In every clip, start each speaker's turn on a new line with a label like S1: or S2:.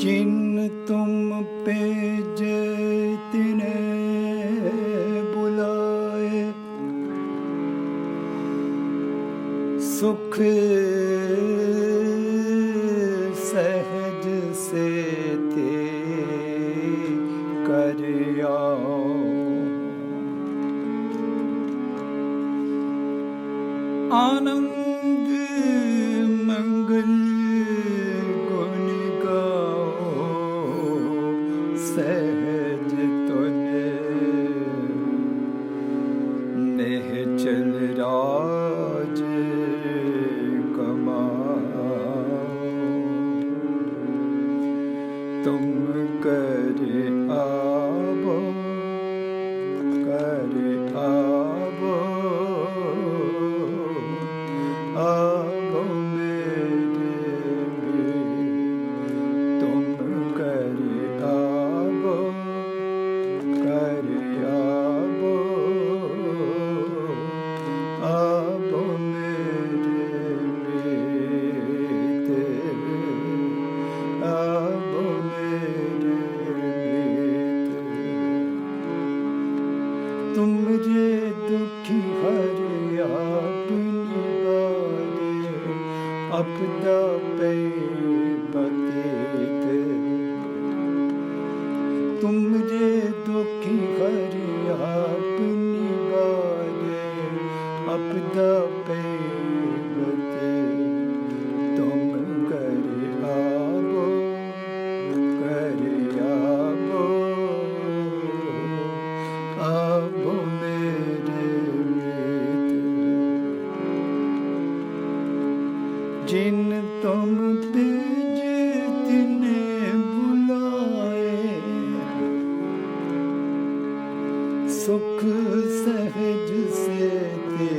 S1: जिन तुम पे तिने ਤੁਮ ਕਰੇ ਆ ਆਪਣਾ ਪੈ ਬਤੀਤ ਤੁਮ ਜੇ ਦੁਖੀ ਹਰੀ ਆਪਨ जिन तुम तेज तिने बुलाए सुख सहज से ते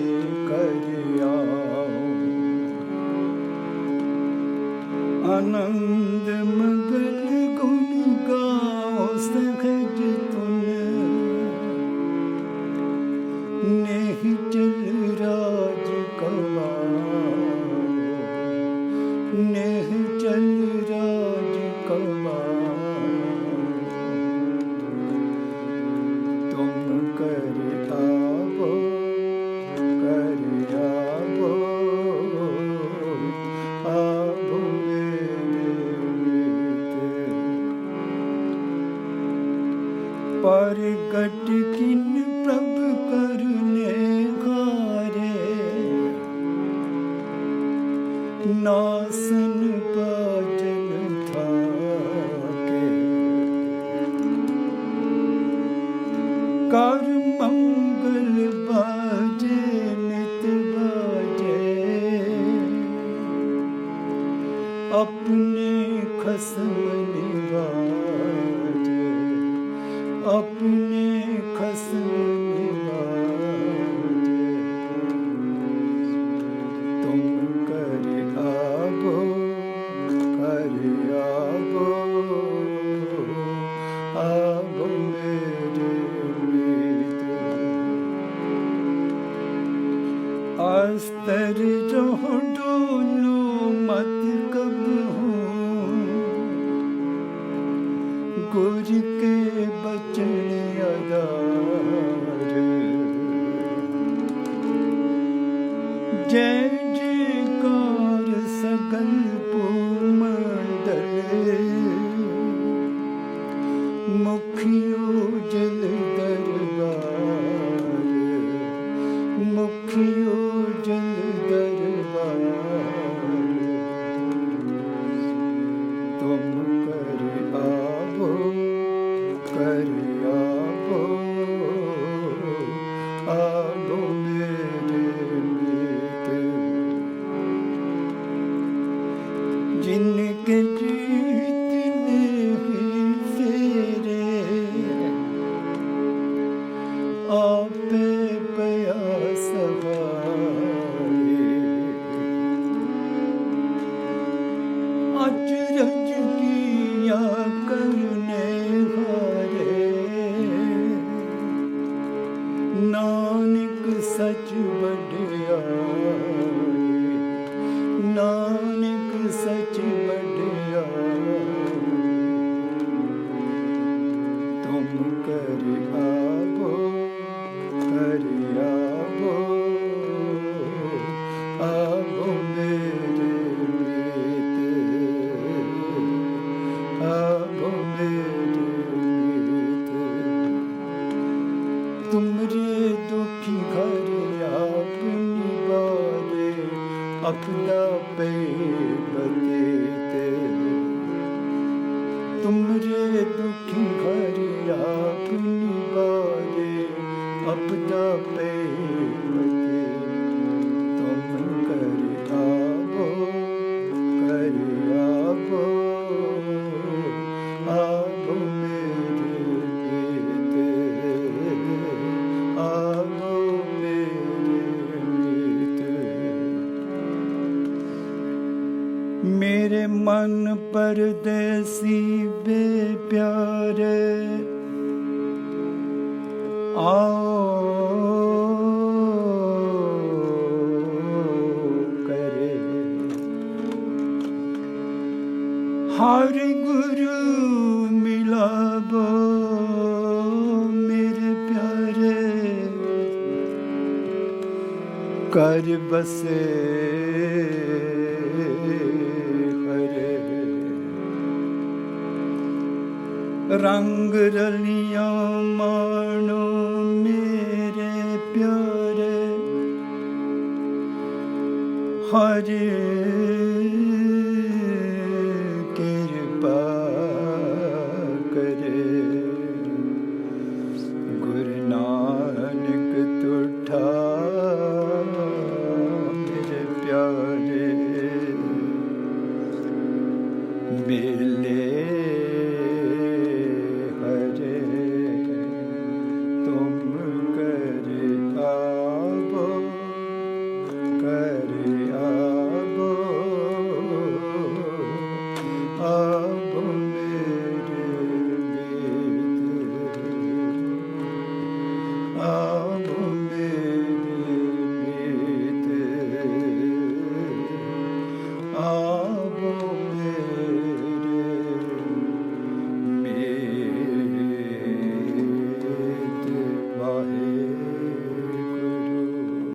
S1: कर आओ आनंद मंगल गुण गाओ सहज तुन नेह ਪ੍ਰਗਟ ਕਿਨ ਪ੍ਰਭ ਕਰਨੇ ਖਾਰੇ ਨਾਸਨ ਪਾਜਨ ਥਾਕੇ। ਕਰਮੰ अस्तर जो डोलो मत कब हूँ गुर के बचन अदार जय जयकार सकल पूमंडल मुखियो जल दरबार मुखियो कर ਆਪਣਾ ਪੇ ਬਤੀਤੇ ਤੁਮਰੇ ਦੁਖੀ ਘਰ ਆਪਣੀ ਬਾਰੇ ਆਪਣਾ ਮੇਰੇ ਮਨ ਪਰਦੇਸੀ ਬੇ ਪਿਆਰੇ ਆਓ ਕਰੇ ਹਰਿ ਗੁਰੂ ਮਿਲਾਵੋ ਮੇਰੇ ਪਿਆਰੇ ਕਰ ਬਸੇ ਰੰਗ ਰਲੀਆਂ ਮਾਣੋ ਮੇਰੇ ਪਿਆਰੇ। ਹਰੇ